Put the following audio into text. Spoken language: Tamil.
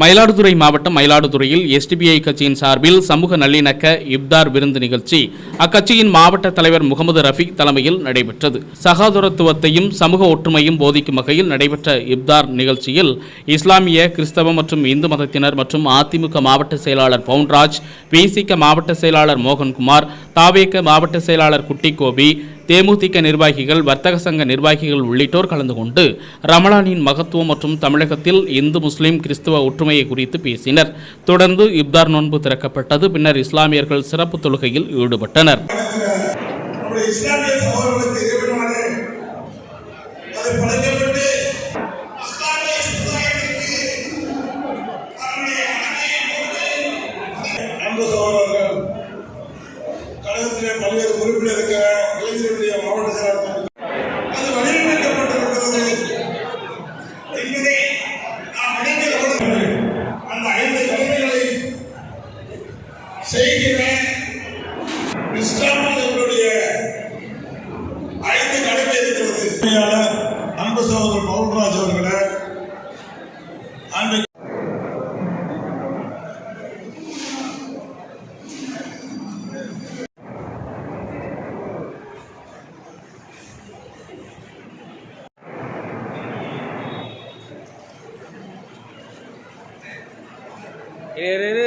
மயிலாடுதுறை மாவட்டம் மயிலாடுதுறையில் எஸ்டிபிஐ கட்சியின் சார்பில் சமூக நல்லிணக்க இப்தார் விருந்து நிகழ்ச்சி. அக்கட்சியின் மாவட்ட தலைவர் முகமது ரஃபீக் தலைமையில் நடைபெற்றது. சகோதரத்துவத்தையும் சமூக ஒற்றுமையும் போதிக்கும் வகையில் நடைபெற்ற இப்தார் நிகழ்ச்சியில் இஸ்லாமிய கிறிஸ்தவ மற்றும் இந்து மதத்தினர் மற்றும் அதிமுக மாவட்ட செயலாளர் பவுன்ராஜ் விசிக மாவட்ட செயலாளர் மோகன்குமார் தாவேக மாவட்ட செயலாளர் குட்டிக்கோபி தேமுதிக நிர்வாகிகள் வர்த்தக சங்க நிர்வாகிகள் உள்ளிட்டோர் கலந்து கொண்டு ரமலானின் மகத்துவம் மற்றும் தமிழகத்தில் இந்து முஸ்லிம் கிறிஸ்துவ ஒற்றுமையை குறித்து பேசினர். தொடர்ந்து இப்தார் நோன்பு திறக்கப்பட்டது. பின்னர் இஸ்லாமியர்கள் சிறப்பு தொழுகையில் ஈடுபட்டனர். நம்முடைய இஸ்லாமிய செய்கிற இஸ்லாமியர்களுடைய ஐந்து கடமை இருக்கிறது உண்மையாளர் அன்பு சகோதரர் பவுன்ராஜ் அவர்களை அன்றைக்கு இரு இரு இரு.